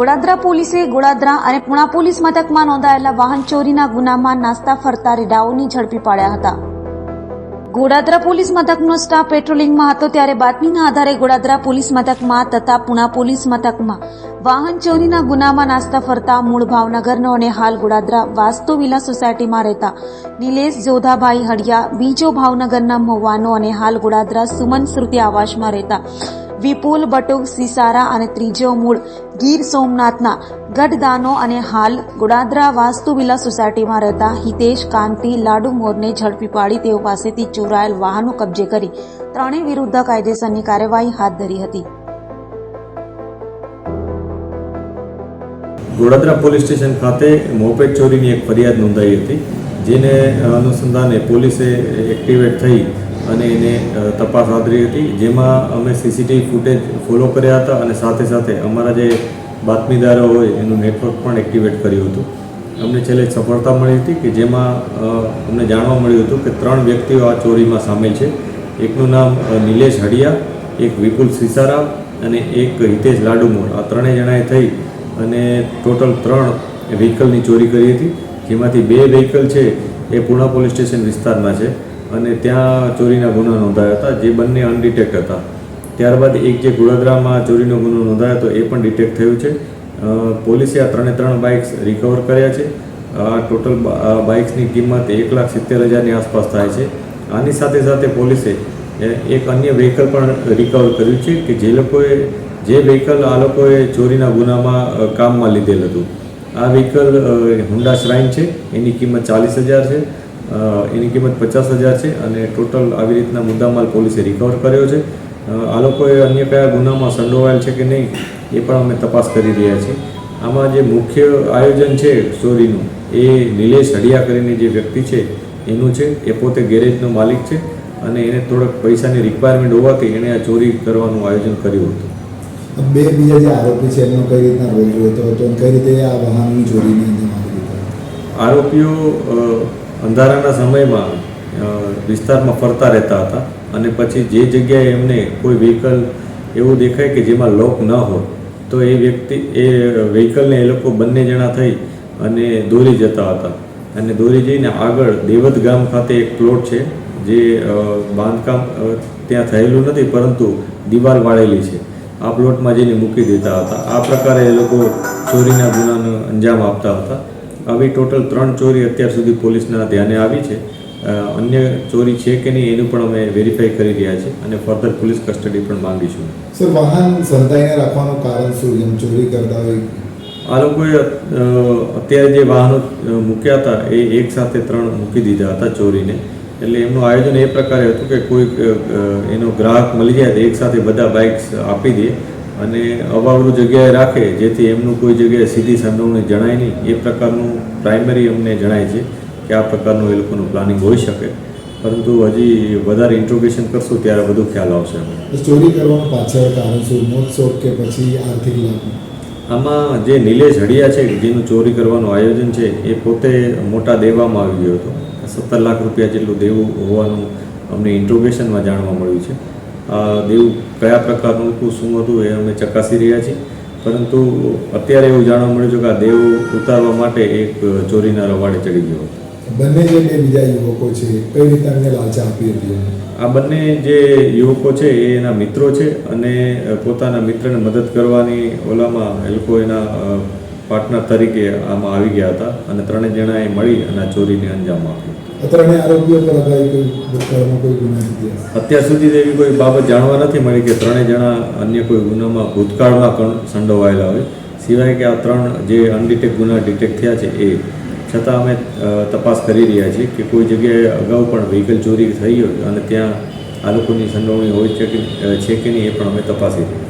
ગોડાદરા પોલીસે ગોડાદરા અને પુણા પોલીસ મથકમાં નોંધાયેલા વાહન ચોરીના ગુનામાં નાસ્તા ફરતા રેડાઓની ઝડપી પાડ્યા હતા. ગોડાદરા પોલીસ મથકનો સ્ટાફ પેટ્રોલિંગમાં હતો ત્યારે બાતમીના આધારે ગોડાદરા પોલીસ મથકમાં તથા પુણા પોલીસ મથકમાં વાહન ચોરીના ગુનામાં નાસ્તા ફરતા મૂળ ભાવનગરનો અને હાલ ગોડાદરા વાસ્તુ વિલા સોસાયટીમાં રહેતા નિલેશ જોધાભાઈ હડિયા, બીજો ભાવનગરના મહુવાનો અને હાલ ગોડાદરા સુમન શ્રુતિ આવાસમાં રહેતા વિપુલ બટુક સિસારા અને ત્રીજો મૂળ ગીર સોમનાથના ગઢદાનો અને હાલ ગોડાદરા વાસ્તુ વિલા સોસાયટીમાં રહેતા હિતેશ, કાંતિ, લાડુ મોરને ઝડપી પાડી તેઓ પાસેથી ચોરાયેલ વાહનો કબજે કરી ત્રણેય વિરુદ્ધ કાયદેસરની કાર્યવાહી હાથ ધરી હતી. ગોડાદરા પોલીસ સ્ટેશન ખાતે મોપેટ ચોરીની એક ફરિયાદ નોંધાઈ હતી, જેને અનુસંધાને પોલીસે એક્ટિવેટ થઈ અને એને તપાસ હાથ ધરી હતી, જેમાં અમે સીસીટીવી ફૂટેજ ફોલો કર્યા હતા અને સાથે સાથે અમારા જે બાતમીદારો હોય એનું નેટવર્ક પણ એક્ટિવેટ કર્યું હતું. અમને છેલ્લે સફળતા મળી હતી કે જેમાં અમને જાણવા મળ્યું હતું કે ત્રણ વ્યક્તિઓ આ ચોરીમાં સામેલ છે. એકનું નામ નિલેશ હડિયા, એક વિપુલ સિસારા અને એક હિતેશ લાડુમોર. આ ત્રણેય જણાએ થઈ અને ટોટલ ત્રણ વ્હીકલની ચોરી કરી હતી, જેમાંથી બે વ્હીકલ છે એ પૂણા પોલીસ સ્ટેશન વિસ્તારના છે. અને ત્યાં ચોરીના ગુનો નોંધાયા હતા, જે બંને અનડિટેક્ટ હતા. ત્યારબાદ એક જે ગોડાદરામાં ચોરીનો ગુનો નોંધાયો હતો, એ પણ ડિટેક્ટ થયું છે. પોલીસે આ ત્રણે ત્રણ બાઇક્સ રિકવર કર્યા છે. આ ટોટલ બાઇક્સની કિંમત એક લાખ સિત્તેર હજારની આસપાસ થાય છે. આની સાથે સાથે પોલીસે એક અન્ય વ્હીકલ પણ રિકવર કર્યું છે કે જે લોકોએ, જે વ્હીકલ આ લોકોએ ચોરીના ગુનામાં કામમાં લીધેલ હતું. આ વ્હીકલ હુંડા શ્રાઇન છે. એની કિંમત ચાલીસ હજાર છે. એની કિંમત પચાસ હજાર છે અને ટોટલ આવી રીતના મુદ્દામાલ પોલીસે રિકવર કર્યો છે. આ લોકોએ અન્ય કયા ગુનામાં સંડોવાયેલ છે કે નહીં એ પણ અમે તપાસ કરી રહ્યા છીએ. આમાં જે મુખ્ય આયોજન છે ચોરીનું એ નિલેશ હડિયા કરીને જે વ્યક્તિ છે એનું છે એ પોતે ગેરેજનો માલિક છે અને એને થોડોક પૈસાની રિક્વાયરમેન્ટ હોવાથી એણે આ ચોરી કરવાનું આયોજન કર્યું હતું. બે બીજા જે આરોપી છે એમનો કઈ રીતના રોલ હતો? કઈ રીતે આ વાહનની ચોરીની આરોપીઓ અંધારાના સમયમાં વિસ્તારમાં ફરતા રહેતા હતા અને પછી જે જગ્યાએ એમને કોઈ વ્હીકલ એવું દેખાય કે જેમાં લોક ન હોય, તો એ વ્યક્તિ, એ વ્હીકલને એ લોકો બંને જણા થઈ અને દોરી જતા હતા. અને દોરી જઈને આગળ દેવત ગામ ખાતે એક પ્લોટ છે, જે બાંધકામ ત્યાં થયેલું નથી, પરંતુ દિવાલ વાળેલી છે. આ પ્લોટમાં જઈને મૂકી દેતા હતા. આ પ્રકારે એ લોકો ચોરીના ગુનાનો અંજામ આપતા હતા. આવી ટોટલ ત્રણ ચોરી અત્યાર સુધી પોલીસના ધ્યાને આવી છે. અન્ય ચોરી છે કે નહીં એનું પણ અમે વેરીફાઈ કરી રહ્યા છીએ અને ફર્ધર પોલીસ કસ્ટડી પણ માંગીશું. સર વાહન સંતાઈને રાખવાનું કારણ શું? જેમ ચોરી કરતા હોય. આ લોકોએ અત્યારે જે વાહનો મૂક્યા હતા એ એક સાથે ત્રણ મૂકી દીધા હતા ચોરીને. એટલે એમનું આયોજન એ પ્રકારે હતું કે કોઈક એનો ગ્રાહક મળી જાય તો એક સાથે બધા બાઇક્સ આપી દે. અને અવાવરું જગ્યાએ રાખે જેથી એમનું કોઈ જગ્યાએ સીધી સંડોવણી જણાય નહીં. એ પ્રકારનું પ્રાઇમરી અમને જણાય છે કે આ પ્રકારનું એ લોકોનું પ્લાનિંગ હોઈ શકે. પરંતુ હજી વધારે ઇન્ટ્રોગેશન કરશું ત્યારે વધુ ખ્યાલ આવશે ચોરી કરવાનું પાછળ કારણ શું? મોત કે પછી આર્થિક લાભ? આમાં જે નિલેશ હડિયા છે જેનું ચોરી કરવાનું આયોજન છે એ પોતે મોટા દેવામાં આવી ગયો હતો. સત્તર લાખ રૂપિયા જેટલું દેવું હોવાનું અમને ઇન્ટ્રોગેશનમાં જાણવા મળ્યું છે. દેવું કયા પ્રકારનું હતું શું હતું એ અમે ચકાસી રહ્યા છીએ. પરંતુ અત્યારે એવું જાણવા મળ્યું છે કે આ દેવ ઉતારવા માટે એક ચોરીના રવાડે ચડી ગયો હતો. બંને જે બે બીજા યુવકો છે કઈ રીતે એમને લાલચા આપી હતી આ બંને જે યુવકો છે એ એના મિત્રો છે અને પોતાના મિત્રને મદદ કરવાની ઓલામાં એ લોકો એના પાર્ટનર તરીકે આમાં આવી ગયા હતા અને ત્રણેય જણાએ મળી અને ચોરીને અંજામ આપ્યો. અત્યાર સુધી એવી કોઈ બાબત જાણવા નથી મળી કે ત્રણેય જણા અન્ય કોઈ ગુનામાં ભૂતકાળમાં પણ સંડોવાયેલા હોય. સિવાય કે આ ત્રણ જે અનડિટેક ગુના ડિટેક્ટ થયા છે એ. છતાં અમે તપાસ કરી રહ્યા છીએ કે કોઈ જગ્યાએ અગાઉ પણ વ્હીકલ ચોરી થઈ હોય અને ત્યાં આ લોકોની સંડોવણી હોય છે કે છે કે નહીં એ પણ અમે તપાસી રહ્યા છીએ.